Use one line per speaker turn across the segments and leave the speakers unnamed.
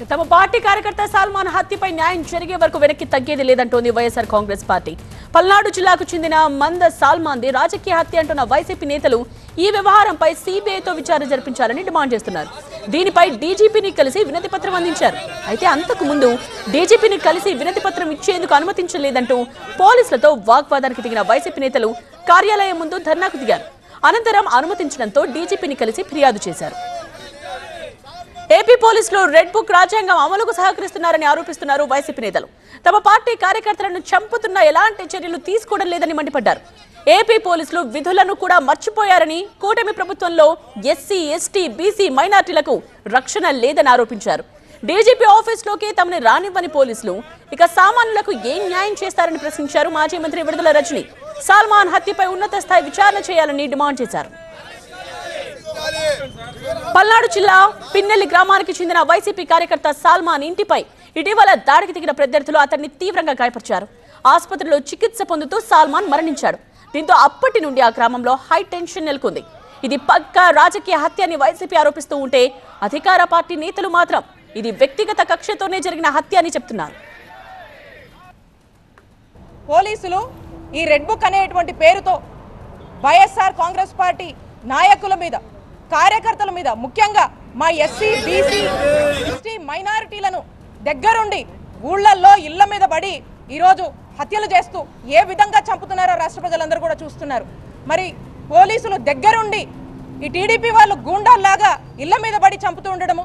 తమ పార్టీ కార్యకర్త సల్మాన్ హత్యపై న్యాయం జరిగే వరకు వెనక్కి తగ్గేది లేదంటోంది వైఎస్ఆర్ కాంగ్రెస్ పార్టీ. పల్నాడు జిల్లాకు చెందిన మంద సాల్మాన్ది రాజకీయ హత్య అంటున్న వైసీపీ నేతలు ఈ వ్యవహారంపై సిబిఐతో విచారణ జరిపించాలని డిమాండ్ చేస్తున్నారు. దీనిపై డీజీపీని కలిసి వినతి పత్రం అందించారు. అయితే అంతకు ముందు డీజీపీని కలిసి వినతి పత్రం ఇచ్చేందుకు అనుమతించలేదంటూ పోలీసులతో వాగ్వాదానికి దిగిన వైసీపీ నేతలు కార్యాలయం ముందు ధర్నాకు దిగారు. అనంతరం అనుమతించడంతో డీజీపీని కలిసి ఫిర్యాదు చేశారు. ఏపీ పోలీసులు రెడ్ బుక్ రాజ్యాంగం అమలుకు సహకరిస్తున్నారని ఆరోపిస్తున్నారు వైసీపీ నేతలు. తమ పార్టీ కార్యకర్తలను చంపుతున్న ఎలాంటి చర్యలు తీసుకోవడం లేదని మండిపడ్డారు. ఏపీ పోలీసులు విధులను కూడా మర్చిపోయారని కూటమి ప్రభుత్వంలో ఎస్సీ ఎస్టీ బీసీ మైనార్టీలకు రక్షణ లేదని ఆరోపించారు. డీజీపీ ఆఫీస్లోకి తమని రానివ్వని పోలీసులు ఇక సామాన్యులకు ఏం న్యాయం చేస్తారని ప్రశ్నించారు మాజీ మంత్రి విడుదల రజని. సల్మాన్ హత్యపై ఉన్నత స్థాయి విచారణ చేయాలని డిమాండ్ చేశారు. పల్నాడు జిల్లా పిన్నెల్లి గ్రామానికి చెందిన వైసీపీ కార్యకర్త సాల్మాన్ ఇంటిపై ఇటీవల దాడికి దిగిన ప్రత్యర్థులు అతన్ని తీవ్రంగా గాయపరిచారు. ఆసుపత్రిలో చికిత్స పొందుతూ సాల్మాన్ మరణించాడు. దీంతో అప్పటి నుండి ఆ గ్రామంలో హై టెన్షన్ నెలకొంది. ఇది పక్క రాజకీయ హత్య అని వైసీపీ ఆరోపిస్తూ ఉంటే అధికార పార్టీ నేతలు మాత్రం ఇది వ్యక్తిగత కక్షతోనే జరిగిన హత్య అని చెప్తున్నారు.
పోలీసులు ఈ రెడ్ బుక్ అనేటువంటి పేరుతో వైఎస్ఆర్ కాంగ్రెస్ పార్టీ నాయకుల మీద కార్యకర్తల మీద ముఖ్యంగా మా ఎస్సీ బీసీ ఎస్టీ మైనారిటీలను దగ్గరుండి ఊళ్ళల్లో ఇళ్ళ మీద పడి ఈరోజు హత్యలు చేస్తూ ఏ విధంగా చంపుతున్నారో రాష్ట్ర ప్రజలందరూ కూడా చూస్తున్నారు. మరి పోలీసులు దగ్గరుండి ఈ టీడీపీ వాళ్ళు గూండాల్లాగా ఇళ్ళ మీద పడి చంపుతూ ఉండడము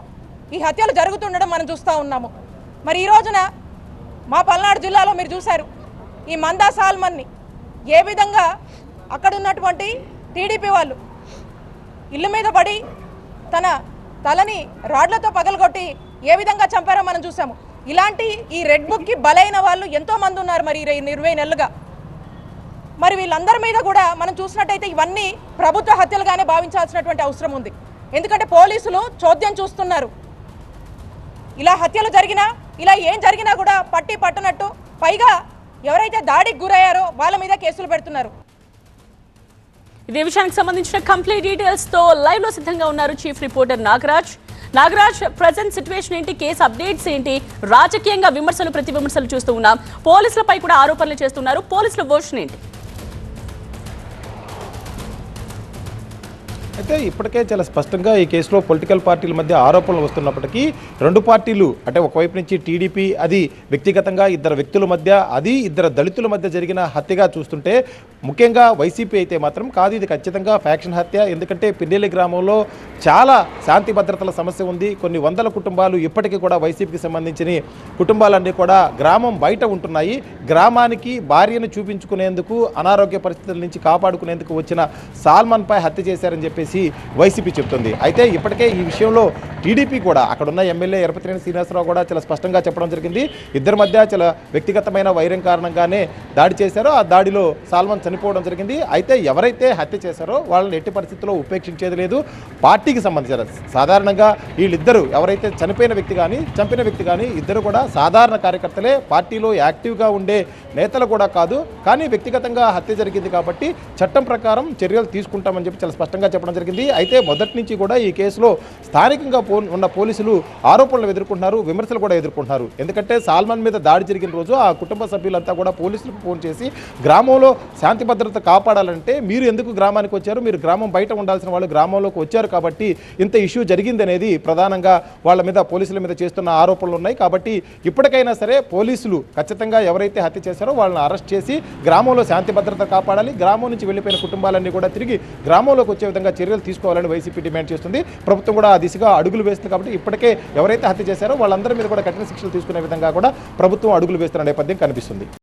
ఈ హత్యలు జరుగుతుండడం మనం చూస్తూ ఉన్నాము. మరి ఈ రోజున మా పల్నాడు జిల్లాలో మీరు చూశారు ఈ మందా సాల్మన్ని ఏ విధంగా అక్కడ ఉన్నటువంటి టీడీపీ వాళ్ళు ఇల్లు మీద పడి తన తలని రాడ్లతో పగలగొట్టి ఏ విధంగా చంపారో మనం చూసాము. ఇలాంటి ఈ రెడ్ బుక్కి బలైన వాళ్ళు ఎంతో మంది ఉన్నారు మరి ఇరవై నెలలుగా. మరి వీళ్ళందరి మీద కూడా మనం చూసినట్టయితే ఇవన్నీ ప్రభుత్వ హత్యలుగానే భావించాల్సినటువంటి అవసరం ఉంది. ఎందుకంటే పోలీసులు చోద్యం చూస్తున్నారు. ఇలా హత్యలు జరిగినా ఇలా ఏం జరిగినా కూడా పట్టి పట్టనట్టు పైగా ఎవరైతే దాడికి గురయ్యారో వాళ్ళ మీద కేసులు పెడుతున్నారు.
ఇదే విషయానికి సంబంధించిన కంప్లీట్ డీటెయిల్స్తో లైవ్లో సిద్ధంగా ఉన్నారు chief reporter Nagaraj. Nagaraj present situation ఏంటి? కేసు అప్డేట్స్ ఏంటి? రాజకీయంగా విమర్శలు ప్రతి విమర్శలు చూస్తూ ఉన్నాం. పోలీసులపై కూడా ఆరోపణలు చేస్తున్నారు. పోలీసుల వర్షన్ ఏంటి?
అయితే ఇప్పటికే చాలా స్పష్టంగా ఈ కేసులో పొలిటికల్ పార్టీల మధ్య ఆరోపణలు వస్తున్నప్పటికీ రెండు పార్టీలు అంటే ఒకవైపు నుంచి టీడీపీ అది వ్యక్తిగతంగా ఇద్దరు వ్యక్తుల మధ్య అది ఇద్దరు దళితుల మధ్య జరిగిన హత్యగా చూస్తుంటే ముఖ్యంగా వైసీపీ అయితే మాత్రం కాదు ఇది ఖచ్చితంగా ఫ్యాక్షన్ హత్య. ఎందుకంటే పిన్నెల్లి గ్రామంలో చాలా శాంతి భద్రతల సమస్య ఉంది. కొన్ని వందల కుటుంబాలు ఇప్పటికీ కూడా వైసీపీకి సంబంధించిన కుటుంబాలన్నీ కూడా గ్రామం బయట ఉంటున్నాయి. గ్రామానికి భార్యను చూపించుకునేందుకు అనారోగ్య పరిస్థితుల నుంచి కాపాడుకునేందుకు వచ్చిన సాల్మన్పై హత్య చేశారని చెప్పేసి వైసీపీ చెప్తుంది. అయితే ఇప్పటికే ఈ విషయంలో టీడీపీ కూడా అక్కడున్న ఎమ్మెల్యే ఎరపతిరేని శ్రీనివాసరావు కూడా చాలా స్పష్టంగా చెప్పడం జరిగింది. ఇద్దరి మధ్య చాలా వ్యక్తిగతమైన వైరం కారణంగానే దాడి చేశారో. ఆ దాడిలో సాల్మన్ చనిపోవడం జరిగింది. అయితే ఎవరైతే హత్య చేశారో వాళ్ళని ఎట్టి పరిస్థితుల్లో ఉపేక్షించేది లేదు. పార్టీకి సంబంధించిన సాధారణంగా వీళ్ళిద్దరూ ఎవరైతే చనిపోయిన వ్యక్తి కానీ చంపిన వ్యక్తి కానీ ఇద్దరు కూడా సాధారణ కార్యకర్తలే. పార్టీలో యాక్టివ్గా ఉండే నేతలు కూడా కాదు. కానీ వ్యక్తిగతంగా హత్య జరిగింది కాబట్టి చట్టం ప్రకారం చర్యలు తీసుకుంటామని చెప్పి చాలా స్పష్టంగా చెప్పడం జరిగింది. అయితే మొదటి నుంచి కూడా ఈ కేసులో స్థానికంగా ఉన్న పోలీసులు ఆరోపణలు ఎదుర్కొంటున్నారు విమర్శలు కూడా ఎదుర్కొంటున్నారు. ఎందుకంటే సాల్మాన్ మీద దాడి జరిగిన రోజు ఆ కుటుంబ సభ్యులంతా కూడా పోలీసులకు ఫోన్ చేసి గ్రామంలో శాంతి భద్రత కాపాడాలంటే మీరు ఎందుకు గ్రామానికి వచ్చారు? మీరు గ్రామం బయట ఉండాల్సిన వాళ్ళు గ్రామంలోకి వచ్చారు కాబట్టి ఇంత ఇష్యూ జరిగింది అనేది ప్రధానంగా వాళ్ళ మీద పోలీసుల మీద చేస్తున్న ఆరోపణలు ఉన్నాయి. కాబట్టి ఇప్పటికైనా సరే పోలీసులు ఖచ్చితంగా ఎవరైతే హత్య చేశారో వాళ్ళని అరెస్ట్ చేసి గ్రామంలో శాంతి భద్రత కాపాడాలి. గ్రామం నుంచి వెళ్ళిపోయిన కుటుంబాలన్నీ కూడా తిరిగి గ్రామంలోకి వచ్చే విధంగా చర్యలు తీసుకోవాలని వైసీపీ డిమాండ్ చేస్తుంది. ప్రభుత్వం కూడా ఆ దిశగా అడుగులు వేస్తుంది కాబట్టి ఇప్పటికే ఎవరైతే హత్య చేశారో వాళ్ళందరి మీద కూడా కఠిన శిక్షలు తీసుకునే విధంగా కూడా ప్రభుత్వం అడుగులు వేస్తున్న నేపథ్యం కనిపిస్తుంది.